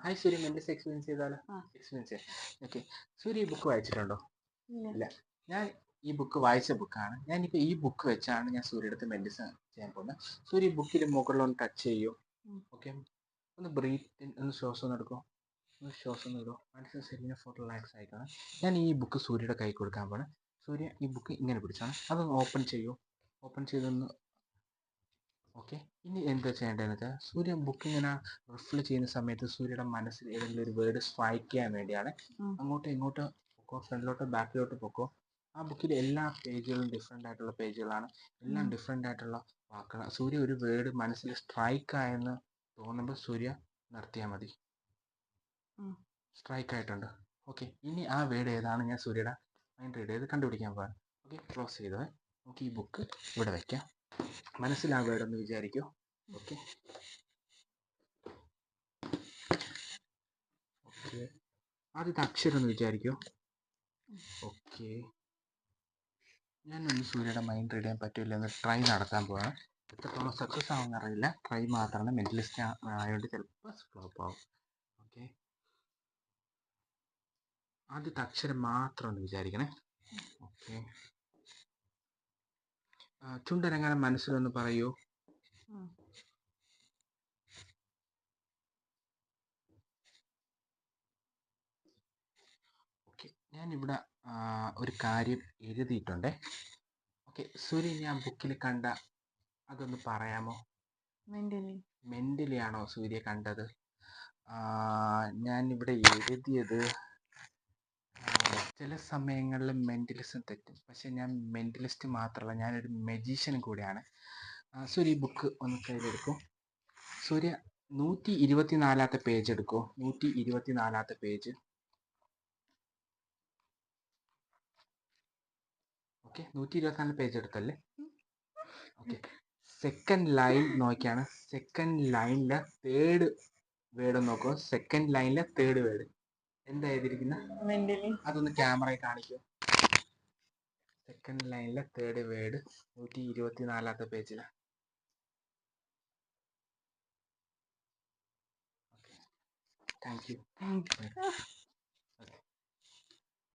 Hi ശരി മെന്റൽസ് experience ചെയ്താലോ. എക്സ്പീരിയൻസ് ചെയ്യാം. ഓക്കെ സൂര്യ ഈ ബുക്ക് വായിച്ചിട്ടുണ്ടോ? ഇല്ല. ഞാൻ ഈ ബുക്ക് വായിച്ച ബുക്കാണ് ഞാനിപ്പോൾ ഈ ബുക്ക് വെച്ചാണ് ഞാൻ സൂര്യയുടെ അടുത്ത് മെഡിസിൻ ചെയ്യാൻ പോകുന്നത്. സൂര്യ ഈ ബുക്കിൽ മുകളിലൊന്ന് ടച്ച് ചെയ്യും. ഓക്കെ ഒന്ന് ബ്രീത്ത് ഒന്ന് ശ്വാസം ഒന്ന് എടുക്കും. ഒന്ന് ശ്വാസം ഒന്ന് ഇടൂ. മനസ്സിൽ ശരീരം ഫോർ റിലാക്സ് ആയിക്കാണ് ഞാൻ ഈ ബുക്ക് സൂര്യയുടെ കൈ കൊടുക്കാൻ പോകണം സൂര്യ ഈ ബുക്ക് ഇങ്ങനെ പിടിച്ചാണ്. അതൊന്ന് ഓപ്പൺ ചെയ്യൂ. ഓപ്പൺ ചെയ്തൊന്ന് ഓക്കെ ഇനി എന്താ ചെയ്യേണ്ടതെന്ന് വെച്ചാൽ സൂര്യൻ ബുക്ക് ഇങ്ങനെ റിഫിൽ ചെയ്യുന്ന സമയത്ത് സൂര്യയുടെ മനസ്സിൽ ഏതെങ്കിലും ഒരു വേർഡ് സ്ട്രൈക്ക് ചെയ്യാൻ വേണ്ടിയാണ് അങ്ങോട്ടോ ഇങ്ങോട്ടും പൊക്കോ ഫ്രണ്ടിലോട്ടോ ബാക്കിലോട്ടോ പൊക്കോ ആ ബുക്കിൽ എല്ലാ പേജുകളും ഡിഫറെന്റ് ആയിട്ടുള്ള പേജുകളാണ് എല്ലാം. ഡിഫറെന്റ് ആയിട്ടുള്ള വാക്കുകൾ സൂര്യ ഒരു വേർഡ് മനസ്സിൽ സ്ട്രൈക്ക് ആയെന്ന് തോന്നുമ്പോൾ സൂര്യ നിർത്തിയാൽ മതി. സ്ട്രൈക്ക് ആയിട്ടുണ്ട്. ഓക്കെ ഇനി ആ വേർഡ് ഏതാണ് ഞാൻ സൂര്യയുടെ മൈൻഡ് റീഡ് ചെയ്ത് കണ്ടുപിടിക്കാൻ പോകാം ഓക്കെ ക്ലോസ് ചെയ്തത്. നമുക്ക് ഈ ബുക്ക് ഇവിടെ വയ്ക്കാം മനസ്സിൽ എന്ന് വിചാരിക്കൂ. ഓക്കെ. ഓക്കെ. ആദ്യത്തെ അക്ഷരം എന്ന് വിചാരിക്കൂ. ഓക്കെ. ഞാനൊന്ന് സൂര്യയുടെ മൈൻഡ് റീഡ് ചെയ്യാൻ പറ്റില്ല എന്ന് ട്രൈ നടത്താൻ പോവാണ്. എത്രത്തോളം സക്സസ് ആവുമെന്ന് അറിയില്ല. ട്രൈ മാത്രമാണ് മെന്റലിസ്റ്റ് ആയതുകൊണ്ട് ചിലപ്പോൾ ഫ്ലോപ്പ് ആവും. ഓക്കെ. ആദ്യത്തെ അക്ഷരം മാത്രം ഒന്ന് വിചാരിക്കണേ. ഓക്കെ. ചുണ്ടരങ്ങനെ മനസ്സിലൊന്ന് പറയൂ. ഞാനിവിടെ ഒരു കാര്യം എഴുതിയിട്ടുണ്ടേ. ഓക്കെ സൂര്യ ഞാൻ ബുക്കിൽ കണ്ട അതൊന്ന് പറയാമോ? മെന്റലി മെന്റലി ആണോ സൂര്യ കണ്ടത്? ഞാൻ ഇവിടെ എഴുതിയത് ചില സമയങ്ങളിൽ മെന്റലിസം തെറ്റും. പക്ഷേ ഞാൻ മെന്റലിസ്റ്റ് മാത്രമല്ല ഞാനൊരു മെജീഷ്യൻ കൂടിയാണ്. സൂര്യ ബുക്ക് ഒന്ന് കയ്യിലെടുക്കും. സൂര്യ നൂറ്റി ഇരുപത്തി നാലാമത്തെ പേജ് എടുക്കൂ. നൂറ്റി ഇരുപത്തി നാലാമത്തെ പേജ് ഓക്കെ നൂറ്റി ഇരുപത്തിനാല് പേജ് എടുത്തല്ലേ? ഓക്കെ സെക്കൻഡ് ലൈൻ നോക്കിയാണ്. സെക്കൻഡ് ലൈനിലെ തേർഡ് വേർഡ് നോക്കുക സെക്കൻഡ് ലൈനിലെ തേർഡ് വേർഡ് എന്താ എഴുതിയിരിക്കുന്നത് മെന്റലി അതൊന്ന് ക്യാമറയിൽ കാണിക്കൂ. സെക്കൻഡ് ലൈനിലെ തേർഡ് വേർഡ് നൂറ്റി ഇരുപത്തി നാലാമത്തെ യു താങ്ക് യു